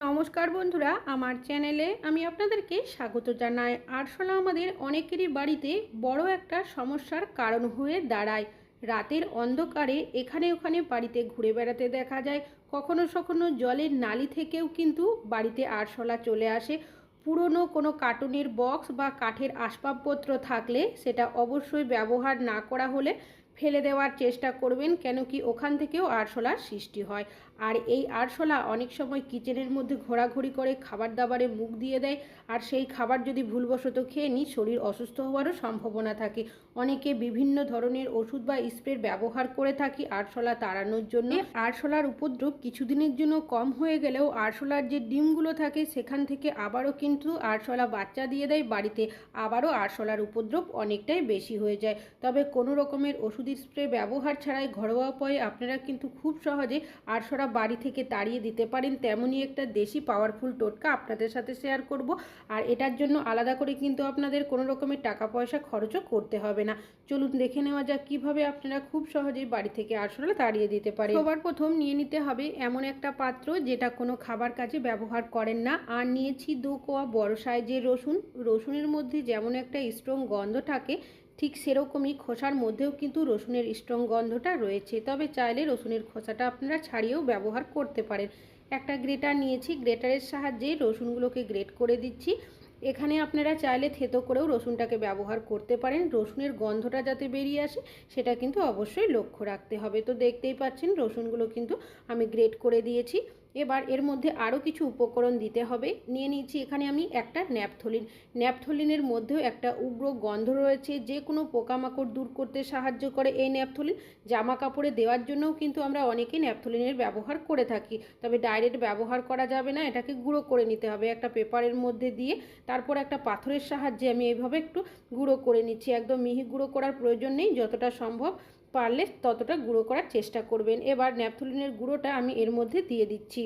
নমস্কার বন্ধুরা, আমার চ্যানেলে আমি আপনাদেরকে স্বাগত জানাই। আরশোলা আমাদের অনেকেরই বাড়িতে বড় একটা সমস্যার কারণ হয়ে দাঁড়ায়। রাতের অন্ধকারে এখানে ওখানে বাড়িতে ঘুরে বেড়াতে দেখা যায়। কখনো কখনো জলের নালি থেকেও কিন্তু বাড়িতে আরশোলা চলে আসে। পুরনো কোনো কার্টুনের বক্স বা কাঠের আসবাবপত্র থাকলে সেটা অবশ্যই ব্যবহার না করা হলে ফেলে দেওয়ার চেষ্টা করবেন কেন কি ওখান থেকেও আরশোলার সৃষ্টি হয়। আর এই আরশোলা অনেক সময় কিচেনের মধ্যে ঘোরাঘুরি করে খাবার দাবারে মুখ দিয়ে দেয় আর সেই খাবার যদি ভুলবশত খেয়ে নিই, শরীর অসুস্থ হওয়ারও সম্ভাবনা থাকে। অনেকে বিভিন্ন ধরনের ওষুধ বা স্প্রের ব্যবহার করে থাকি আরশোলা তাড়ানোর জন্য। আরশোলার উপদ্রব কিছুদিনের জন্য কম হয়ে গেলেও আরশোলার যে ডিমগুলো থাকে, সেখান থেকে আবারও কিন্তু আরশোলা বাচ্চা দিয়ে দেয়। বাড়িতে আবারও আরশোলার উপদ্রব অনেকটাই বেশি হয়ে যায়। তবে কোনো রকমের ওষুধ স্প্রে ব্যবহার ছাড়াই ঘরোয়া উপায়ে আপনারা কিন্তু খুব সহজে আরশোলা বাড়ি থেকে তাড়িয়ে দিতে পারেন, তেমনই একটা দেশি পাওয়ারফুল টোটকা আপনাদের সাথে শেয়ার করব। আর এটার জন্য আলাদা করে কিন্তু আপনাদের কোনো রকমের টাকা পয়সা খরচও করতে হবে না। চলুন দেখে নেওয়া যাক কীভাবে আপনারা খুব সহজেই বাড়ি থেকে আরশোলা তাড়িয়ে দিতে পারেন। সবার প্রথম নিয়ে নিতে হবে এমন একটা পাত্র যেটা কোনো খাবার কাজে ব্যবহার করেন না। আর নিয়েছি দু কোয়া বড় সাইজের রসুন। রসুনের মধ্যে যেমন একটা স্ট্রং গন্ধ থাকে ঠিক সেরকমই খোসার মধ্যেও কিন্তু রসুনের স্ট্রং গন্ধটা রয়েছে। তবে চাইলে রসুনের খোসাটা আপনারা ছাড়িয়েও ব্যবহার করতে পারেন। একটা গ্রেটার নিয়েছি, গ্রেটারের সাহায্যে রসুনগুলোকে গ্রেট করে দিচ্ছি। এখানে আপনারা চাইলে থেতো করেও রসুনটাকে ব্যবহার করতে পারেন। রসুনের গন্ধটা যাতে বেরিয়ে আসে, সেটা কিন্তু অবশ্যই লক্ষ্য রাখতে হবে। তো দেখতেই পাচ্ছেন, রসুনগুলো কিন্তু আমি গ্রেট করে দিয়েছি। এবার এর মধ্যে আরও কিছু উপকরণ দিতে হবে। নিয়ে নিচ্ছি এখানে আমি একটা ন্যাপথলিন। ন্যাপথলিনের মধ্যেও একটা উগ্র গন্ধ রয়েছে, যে কোনো পোকামাকড় দূর করতে সাহায্য করে এই ন্যাপথলিন। জামা কাপড়ে দেওয়ার জন্যও কিন্তু আমরা অনেকে ন্যাপথলিনের ব্যবহার করে থাকি। তবে ডাইরেক্ট ব্যবহার করা যাবে না, এটাকে গুঁড়ো করে নিতে হবে। একটা পেপারের মধ্যে দিয়ে তারপর একটা পাথরের সাহায্যে আমি এইভাবে একটু গুঁড়ো করে নিচ্ছি। একদম মিহি গুঁড়ো করার প্রয়োজন নেই, যতটা সম্ভব পারলে ততটা গুঁড়ো করার চেষ্টা করবেন। এবার ন্যাপথলিনের গুঁড়োটা আমি এর মধ্যে দিয়ে দিচ্ছি।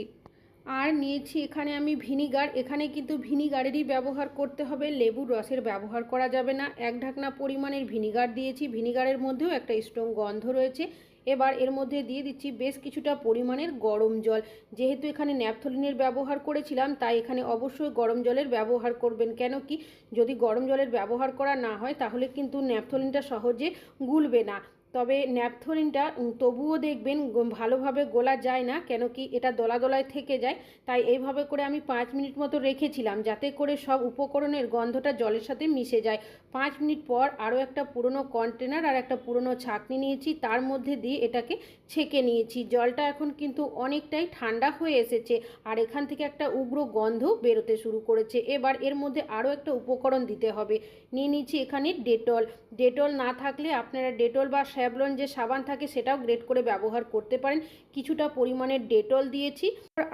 আর নিয়েছি এখানে আমি ভিনিগার। এখানে কিন্তু ভিনিগারেরই ব্যবহার করতে হবে। লেবুর রসের ব্যবহার করা যাবে না। এক ঢাকনা পরিমাণের ভিনিগার দিয়েছি। ভিনিগারের মধ্যেও একটা স্ট্রং গন্ধ রয়েছে। এবার এর মধ্যে দিয়ে দিচ্ছি বেশ কিছুটা পরিমাণের গরম জল। যেহেতু এখানে ন্যাপথলিনের ব্যবহার করেছিলাম, তাই এখানে অবশ্যই গরম জলের ব্যবহার করবেন। কেন কি? যদি গরম জলের ব্যবহার করা না হয়, তাহলে কিন্তু ন্যাপথলিনটা সহজে গুলবে না। তবে ন্যাপথলিনটা তবুও দেখবেন ভালোভাবে গোলা যায় না, কেন কি এটা দলা দলায় থেকে যায়। তাই এইভাবে করে আমি পাঁচ মিনিট মতো রেখেছিলাম, যাতে করে সব উপকরণের গন্ধটা জলের সাথে মিশে যায়। পাঁচ মিনিট পর আরও একটা পুরনো কন্টেনার আর একটা পুরনো ছাঁকনি নিয়েছি, তার মধ্যে দিয়ে এটাকে ছেঁকে নিয়েছি। জলটা এখন কিন্তু অনেকটাই ঠান্ডা হয়ে এসেছে আর এখান থেকে একটা উগ্র গন্ধ বেরোতে শুরু করেছে। এবার এর মধ্যে আরও একটা উপকরণ দিতে হবে। নিয়ে নিয়েছি এখানে ডেটল। ডেটল না থাকলে আপনারা ডেটল বা স্যাভলন যে সাবান থাকে সেটাও গ্রেট করে ব্যবহার করতে পারেন। কিছুটা পরিমাণের ডেটল দিয়েছি।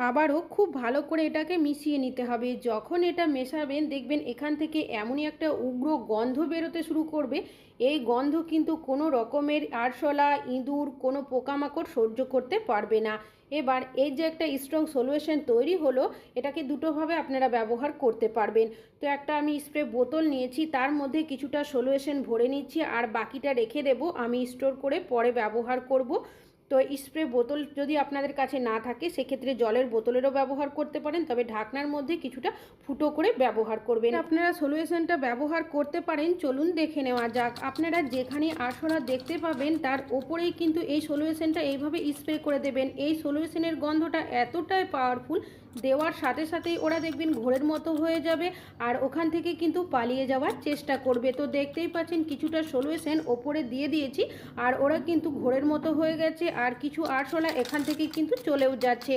আবারও খুব ভালো করে এটাকে মিশিয়ে নিতে হবে। যখন এটা মেশাবেন দেখবেন এখান থেকে এমনই একটা উগ্র গন্ধ বেরোতে শুরু করবে। এই গন্ধ কিন্তু কোনো রকমের আরশোলা, ইঁদুর, কোনো পোকামাকড় সহ্য করতে পারবে না। এবার এই যে একটা স্ট্রং সলিউশন তৈরি হলো, এটাকে দুটোভাবে আপনারা ব্যবহার করতে পারবেন। তো একটা আমি স্প্রে বোতল নিয়েছি, তার মধ্যে কিছুটা সলিউশন ভরে নিচ্ছি, আর বাকিটা রেখে দেব, আমি স্টোর করে পরে ব্যবহার করব। তো স্প্রে বোতল যদি আপনাদের কাছে না থাকে, সেক্ষেত্রে জলের বোতলেরও ব্যবহার করতে পারেন, তবে ঢাকনার মধ্যে কিছুটা ফুটো করে ব্যবহার করবেন। আপনারা সলিউশনটা ব্যবহার করতে পারেন, চলুন দেখে নেওয়া যাক। আপনারা যেখানে আরশোলা দেখতে পাবেন, তার ওপরেই কিন্তু এই সলিউশনটা এইভাবে স্প্রে করে দেবেন। এই সলিউশনের গন্ধটা এতটাই পাওয়ারফুল দেওয়ার সাথে সাথেই ওরা দেখবেন ঘোরের মতো হয়ে যাবে আর ওখান থেকে কিন্তু পালিয়ে যাওয়ার চেষ্টা করবে। তো দেখতেই পাচ্ছেন কিছুটা সলিউশন ওপরে দিয়ে দিয়েছি আর ওরা কিন্তু ঘোরের মতো হয়ে গেছে আর কিছু আরশোলা এখান থেকে কিন্তু চলেও যাচ্ছে।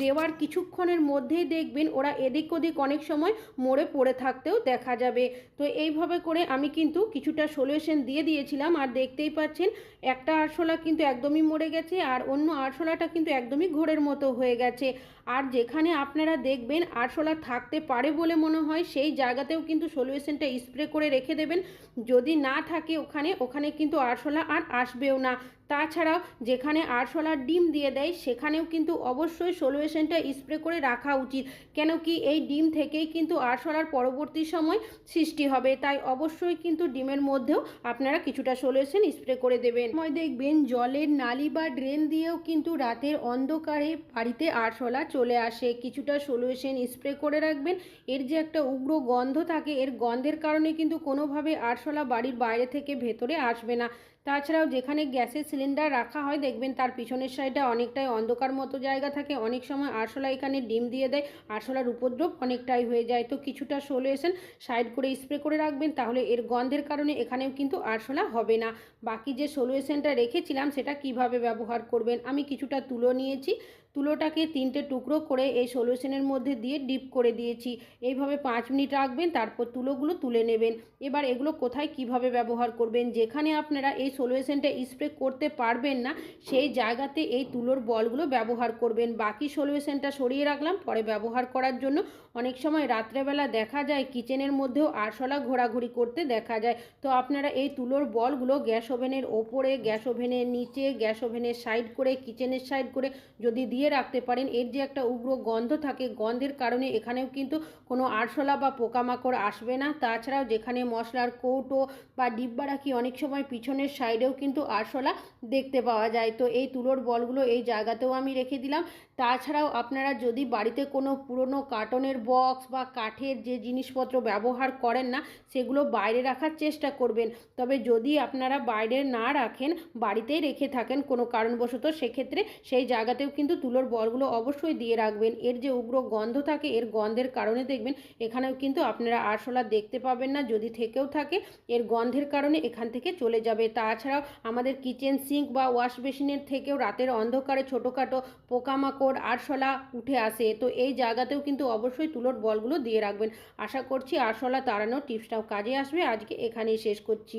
দেওয়ার কিছুক্ষণের মধ্যেই দেখবেন ওরা এদিক ওদিক অনেক সময় মরে পড়ে থাকতেও দেখা যাবে। তো এইভাবে করে আমি কিন্তু কিছুটা সলিউশন দিয়ে দিয়েছিলাম আর দেখতেই পাচ্ছেন একটা আরশোলা কিন্তু একদমই মরে গেছে আর অন্য আরশোলাটা কিন্তু একদমই ঘোরের মতো হয়ে গেছে। আর যেখানে আপনারা দেখবেন আরশোলা থাকতে পারে বলে মনে হয়, সেই জায়গাতেও কিন্তু সলিউশনটা স্প্রে করে রেখে দেবেন। যদি না থাকে ওখানে ওখানে কিন্তু আরশোলা আর আসবেও না। তাছাড়াও যেখানে আরশোলার ডিম দিয়ে দেয়, সেখানেও কিন্তু অবশ্যই সলিউশনটা স্প্রে করে রাখা উচিত। কেন কি এই ডিম থেকেই কিন্তু আরশোলার পরবর্তী সময় সৃষ্টি হবে। তাই অবশ্যই কিন্তু ডিমের মধ্যেও আপনারা কিছুটা সলিউশন স্প্রে করে দেবেন। সময় দেখবেন জলের নালি বা ড্রেন দিয়েও কিন্তু রাতের অন্ধকারে বাড়িতে আরশোলা চলে আসে। কিছুটা সলিউশন স্প্রে করে রাখবেন। এর যে একটা উগ্র গন্ধ থাকে, এর গন্ধের কারণে কিন্তু কোনোভাবে আরশোলা বাড়ির বাইরে থেকে ভেতরে আসবে না। তাছাড়াও যেখানে গ্যাসের সিলিন্ডার রাখা হয়, দেখবেন তার পিছনের সাইডে অনেকটাই অন্ধকার মতো জায়গা থাকে। অনেক সময় আরশোলা এখানে ডিম দিয়ে দেয়, আরশোলার উপদ্রব অনেকটাই হয়ে যায়। তো কিছুটা সলিউশন সাইড করে স্প্রে করে রাখবেন, তাহলে এর গন্ধের কারণে এখানেও কিন্তু আরশোলা হবে না। বাকি যে সলিউশনটা রেখেছিলাম, সেটা কীভাবে ব্যবহার করবেন, আমি কিছুটা তুলো নিয়েছি। তুলোটাকে তিনটে টুকরো করে এই সলিউশনের মধ্যে দিয়ে ডিপ করে দিয়েছি। এইভাবে পাঁচ মিনিট রাখবেন, তারপর তুলোগুলো তুলে নেবেন। এবার এগুলো কোথায় কীভাবে ব্যবহার করবেন? যেখানে আপনারা এই সলিউশনটা স্প্রে করতে পারবেন না, সেই জায়গাতে এই তুলোর বলগুলো ব্যবহার করবেন। বাকি সলিউশনটা সরিয়ে রাখলাম, পরে ব্যবহার করার জন্য অনেক সময় রাত্রেবেলা দেখা যায় কিচেনের মধ্যেও আরশোলা ঘোরাঘুরি করতে দেখা যায়। তো আপনারা এই তুলোর বলগুলো গ্যাস ওভেনের ওপরে, গ্যাস ওভেনের নিচে, গ্যাস ওভেনের সাইড করে কিচেনের সাইড করে যদি দিয়ে রাখতে পারেন। এর যে একটা উগ্র গন্ধ থাকে, গন্ধের কারণে এখানেও কিন্তু কোনো আরশোলা বা পোকামাকড় আসবে না। তাছাড়াও যেখানে মশলার কৌটো বা ডিব্বা রাখি, অনেক সময় পিছনের সাইডেও কিন্তু আরশোলা দেখতে পাওয়া যায়। তো এই তুলোর বলগুলো এই জায়গাতেও আমি রেখে দিলাম। তাছাড়াও আপনারা যদি বাড়িতে কোনো পুরনো কার্টনের বক্স বা কাঠের যে জিনিসপত্র ব্যবহার করেন না, সেগুলো বাইরে রাখার চেষ্টা করবেন। তবে যদি আপনারা বাইরে না রাখেন, বাড়িতেই রেখে থাকেন কোনো কারণবশত, সেক্ষেত্রে সেই জায়গাতেও কিন্তু তুলোর বলগুলো অবশ্যই দিয়ে রাখবেন। এর যে উগ্র গন্ধ থাকে, এর গন্ধের কারণে দেখবেন এখানেও কিন্তু আপনারা আরশোলা দেখতে পাবেন না। যদি থেকেও থাকে, এর গন্ধের কারণে এখান থেকে চলে যাবে। তাছাড়াও আমাদের কিচেন সিঙ্ক বা ওয়াশ বেসিনের থেকেও রাতের অন্ধকারে ছোটোখাটো পোকামাকড় আরশোলা উঠে আসে। তো এই জায়গাতেও কিন্তু অবশ্যই তুলোর বলগুলো দিয়ে রাখবেন। আশা করছি আরশোলা তাড়ানোর টিপসটাও কাজে আসবে। আজকে এখানেই শেষ করছি।